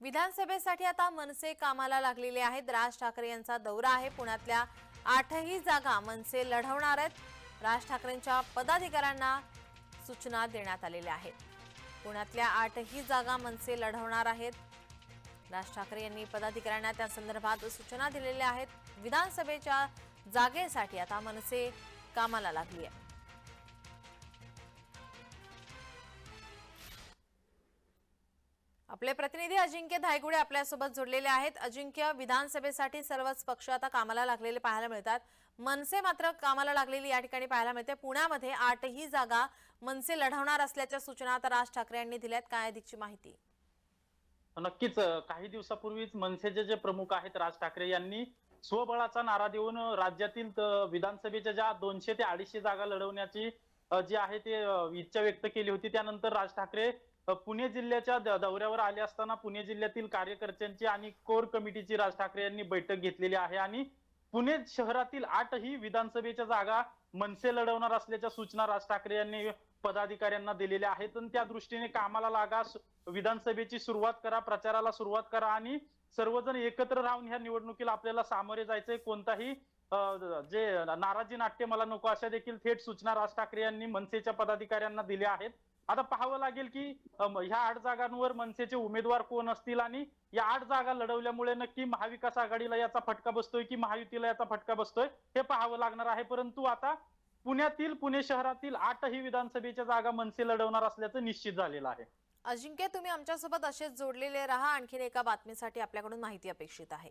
विधानसभेसाठी आता मनसे कामाला लागलेले आहेत. राज ठाकरे यांचा दौरा आहे. पुण्यातल्या आठही जागा मनसे लढवणार आहेत. राज ठाकरेंच्या पदाधिकाऱ्यांना सूचना देण्यात आलेल्या आहेत. पुण्यातल्या आठही जागा मनसे लढवणार आहेत. राज ठाकरे यांनी पदाधिकाऱ्यांना त्या संदर्भात सूचना दिलेल्या आहेत. विधानसभेच्या जागेसाठी आता मनसे कामाला लागली आहे. आपले प्रतिनिधी अजिंक्य धायगुडे आपल्यासोबत जोडलेले आहेत. अजिंक्य विधानसभेसाठी सर्वच पक्ष आता कामाला लागलेले पाहायला मिळतात. मनसे मात्र कामाला लागलेली या ठिकाणी पाहायला मिळते. पुण्यामध्ये आठही जागा मनसे लढवणार असल्याच्या सूचना आता राज ठाकरे यांनी दिल्यात. काय अधिकची माहिती? नक्कीच काही दिवसापूर्वीच मनसेचे जे प्रमुख आहेत राज ठाकरे यांनी स्वबळाचा नारा देऊन राज्यातील विधानसभेच्या ज्या दोनशे ते अडीचशे जागा लढवण्याची अ, जी आहे ते इच्छा व्यक्त केली होती त्यानंतर राज ठाकरे पुणे जिल्ह्याच्या दौऱ्यावर आले असताना पुणे जिल्ह्यातील कार्यकर्त्यांची आणि कोर कमिटीची राज ठाकरे यांनी बैठक घेतलेली आहे आणि पुणे शहरातील आठही विधानसभेच्या जागा मनसे लढवणार असल्याच्या सूचना राज ठाकरे यांनी पदाधिकाऱ्यांना दिलेल्या आहेत. आणि त्या दृष्टीने कामाला लागा विधानसभेची सुरुवात करा प्रचाराला सुरुवात करा आणि सर्वजण एकत्र राहून ह्या निवडणुकीला आपल्याला सामोरे जायचंय. कोणताही जे नाराजी नाट्य मला नको अशा देखील थेट सूचना राज ठाकरे यांनी मनसेच्या पदाधिकाऱ्यांना दिल्या आहेत. आता पाहावं लागेल की ह्या आठ जागांवर मनसेचे उमेदवार कोण असतील आणि या आठ जागा लढवल्यामुळे नक्की महाविकास आघाडीला याचा फटका बसतोय की महायुतीला याचा फटका बसतोय हे पाहावं लागणार आहे. परंतु आता पुण्यातील पुणे शहरातील आठही विधानसभेच्या जागा मनसे लढवणार असल्याचं निश्चित झालेलं आहे. अजिंक्य तुम्ही आमच्यासोबत असेच जोडलेले राहा. आणखीन एका बातमीसाठी आपल्याकडून माहिती अपेक्षित आहे.